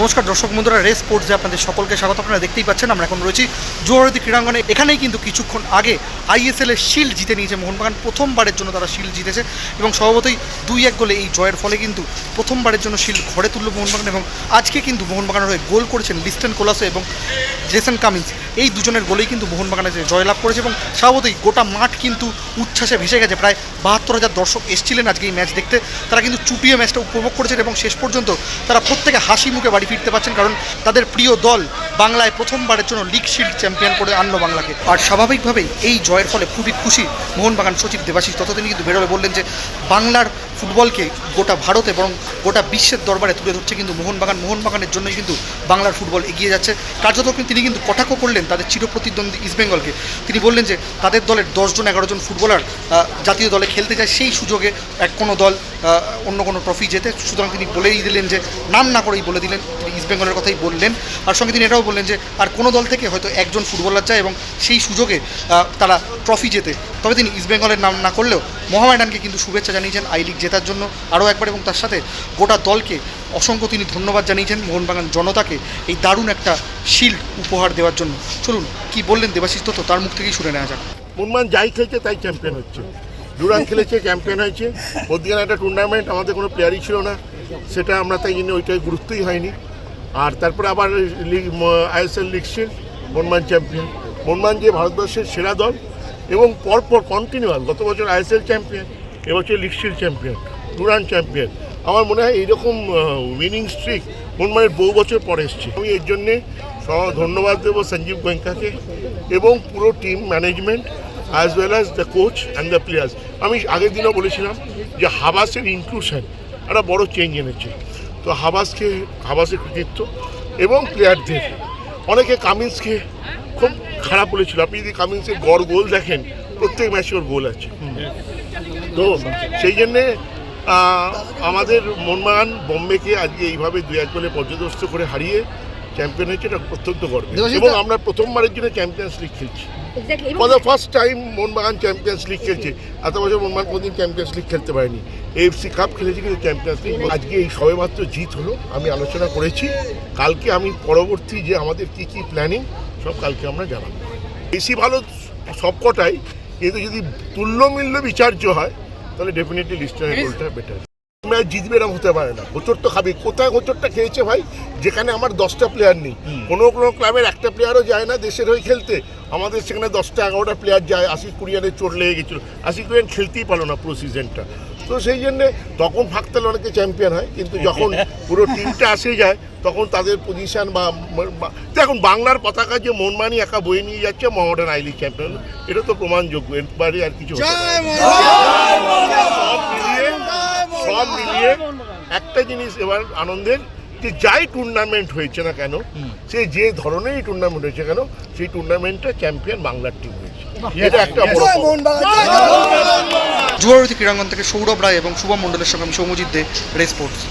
নমস্কার দর্শক বন্ধুরা, রেস স্পোর্টসে আপনাদের সকলকে স্বাগত। আপনারা দেখতেই পাচ্ছেন, আমরা এখন রয়েছি জোহরদি ক্রীড়াঙ্গনে। এখানেই কিন্তু কিছুক্ষণ আগে আইএসএল এর শিল্ড জিতে নিয়েছে মোহনবাগান। প্রথমবারের জন্য তারা শিল্ড জিতেছে এবং স্বভাবতই দুই এক গোলে এই জয়ের ফলে কিন্তু প্রথমবারের জন্য শিল্ড ঘরে তুলল মোহনবাগান এবং আজকে কিন্তু মোহনবাগানের হয়ে গোল করেছেন লিস্টেন কোলাসো এবং জেসন কামিন্স। এই দুজনের গোলেই কিন্তু মোহনবাগানের যে জয়লাভ করেছে এবং স্বভাবতই গোটা মাঠ কিন্তু উচ্ছ্বাসে ভেসে গেছে। প্রায় বাহাত্তর হাজার দর্শক এসেছিলেন আজকে এই ম্যাচ দেখতে। তারা কিন্তু চুটিয়ে ম্যাচটা উপভোগ করেছেন এবং শেষ পর্যন্ত তারা প্রত্যেকে হাসি মুখে বাড়ি ফিরতে পারছেন, কারণ তাদের প্রিয় দল বাংলায় প্রথমবারের জন্য লিগ শিল্ড চ্যাম্পিয়ন করে আনলো বাংলাকে। আর স্বাভাবিকভাবেই এই জয়ের ফলে খুবই খুশি মোহনবাগান সচিব দেবাশিস। তত তিনি কিন্তু বেরোলে বললেন যে, বাংলার ফুটবলকে গোটা ভারতে বরং গোটা বিশ্বের দরবারে তুলে ধরছে কিন্তু মোহনবাগান। মোহনবাগানের জন্যই কিন্তু বাংলার ফুটবল এগিয়ে যাচ্ছে। কার্যত তিনি কিন্তু কটাক্ষ করলেন তাদের চিরপ্রতিদ্বন্দ্বী ইস্টবেঙ্গলকে তিনি বললেন যে, তাদের দলের দশজন এগারো জন ফুটবলার জাতীয় দলে খেলতে যায়। সেই সুযোগে এক কোনো দল অন্য কোনো ট্রফি জেতে। সুতরাং তিনি বলেই দিলেন যে, নাম না করেই বলে দিলেন। তিনি ইস্টবেঙ্গলের কথাই বললেন। আর সঙ্গে তিনি এটাও বললেন যে, আর কোনো দল থেকে হয়তো একজন ফুটবলার যায় এবং সেই সুযোগে তারা ট্রফি জেতে। তবে তিনি ইস্টবেঙ্গলের নাম না করলেও মোহামেডানকে কিন্তু শুভেচ্ছা জানিয়েছেন আই লিগ জেতার জন্য আরও একবার এবং তার সাথে গোটা দলকে অসংখ্য তিনি ধন্যবাদ জানিয়েছেন। মোহনবাগান জনতাকে এই দারুণ একটা শিল্ড উপহার দেওয়ার জন্য। চলুন, কি বললেন দেবাশিস দত্ত? তার মুখ থেকেই শুনে নেওয়া যাক। মুনমান যাই খেলছে, তাই চ্যাম্পিয়ন হচ্ছে। ডুরান খেলেছে চ্যাম্পিয়ন হয়েছে। মধ্যখানে একটা টুর্নামেন্ট আমাদের কোনো প্লেয়ারই ছিল না। সেটা আমরা তাই জন্য ওইটাই গুরুত্বই হয়নি। আর তারপরে আবার লিগ আইএসএল লিগ শিল্ড মনমান চ্যাম্পিয়ন মনমান যে ভারতবর্ষের সেরা দল এবং পরপর কন্টিনিউয়াস গত বছর আইএসএল চ্যাম্পিয়ন এবছর league shield champion Durand champion আমার মনে হয় এইরকম উইনিং স্ট্রিক মনমানের বহু বছর পরে এসছে। আমি এর জন্যে ধন্যবাদ দেবো সঞ্জীব গোয়েঙ্কাকে এবং পুরো team management as well as the coach and the players আমি আগের দিনও বলেছিলাম যে হাবাসের ইনক্লুশন একটা বড় চেঞ্জ এনেছে। তো হাবাসকে, হাবাসের কৃতিত্ব এবং প্লেয়ারদের অনেকে কামিন্সকে খুব খারাপ বলেছিল। আপনি যদি কামিন্সের গড় গোল দেখেন প্রত্যেক ম্যাচে ওর গোল আছে। তো সেই জন্যে আমাদের মনমান বোম্বেকে আজকে এইভাবে দুই এক গোলে পর্যদস্ত করে হারিয়ে চ্যাম্পিয়ন হয়েছে এটা অত্যন্ত গর্ব এবং আমরা প্রথমবারের জন্য চ্যাম্পিয়ন্স লিগ খেলছি. For the first time Mohun Bagan Champions League খেলছে। এত বছর মোহনবাগান কোনদিন চ্যাম্পিয়ন্স লিগ খেলতে পারেনি। এফসি কাপ খেলেছে কিন্তু চ্যাম্পিয়ন্স লিগ আজকে এই সবেমাত্র জিত হলো আমি আলোচনা করেছি। কালকে আমি পরবর্তী যে আমাদের কি কি প্ল্যানিং সব কালকে আমরা জানাব। বেশি ভালো সবকটাই কিন্তু যদি তুল্যমূল্য বিচার্য হয় তাহলে ডেফিনেটলি লিস্টারের গোলটা বেটার ম্যাচ জিতবে এরকম হতে পারে না। হোচট তো খাবি। কোথায় হোচটটা খেয়েছে ভাই? যেখানে আমার দশটা প্লেয়ার নেই। কোনো কোনো ক্লাবের একটা প্লেয়ারও যায় না দেশের হয়ে খেলতে। আমাদের সেখানে দশটা এগারোটা প্লেয়ার যায়। আশিক কুরিয়ানের চোট লেগে গেছিল। আশিক কুরিয়ান খেলতেই পারল না পুরো সিজনটা তো সেই জন্যে তখন ফাঁকতালে অনেকে চ্যাম্পিয়ন হয় কিন্তু যখন পুরো টিমটা আসে যায় তখন তাদের পজিশন বা দেখুন বাংলার পতাকা যে মনমানি একা বয়ে নিয়ে যাচ্ছে মহামেডান আই লিগ চ্যাম্পিয়ন এটা তো প্রমাণযোগ্য এরপরে আর কিছু। সব মিলিয়ে সব মিলিয়ে একটা জিনিস এবার আনন্দের যে যাই টুর্নামেন্ট হয়েছে না কেন সে যে ধরনেরই টুর্নামেন্ট হয়েছে কেন সেই টুর্নামেন্টটা চ্যাম্পিয়ন বাংলার টিম হয়েছে। এটা একটা বড়। জুয়ারতি ক্রীড়াঙ্গন থেকে সৌরভ রায় এবং শুভম মণ্ডলের সঙ্গে আমি সৌমজিৎ দে রেস স্পোর্টস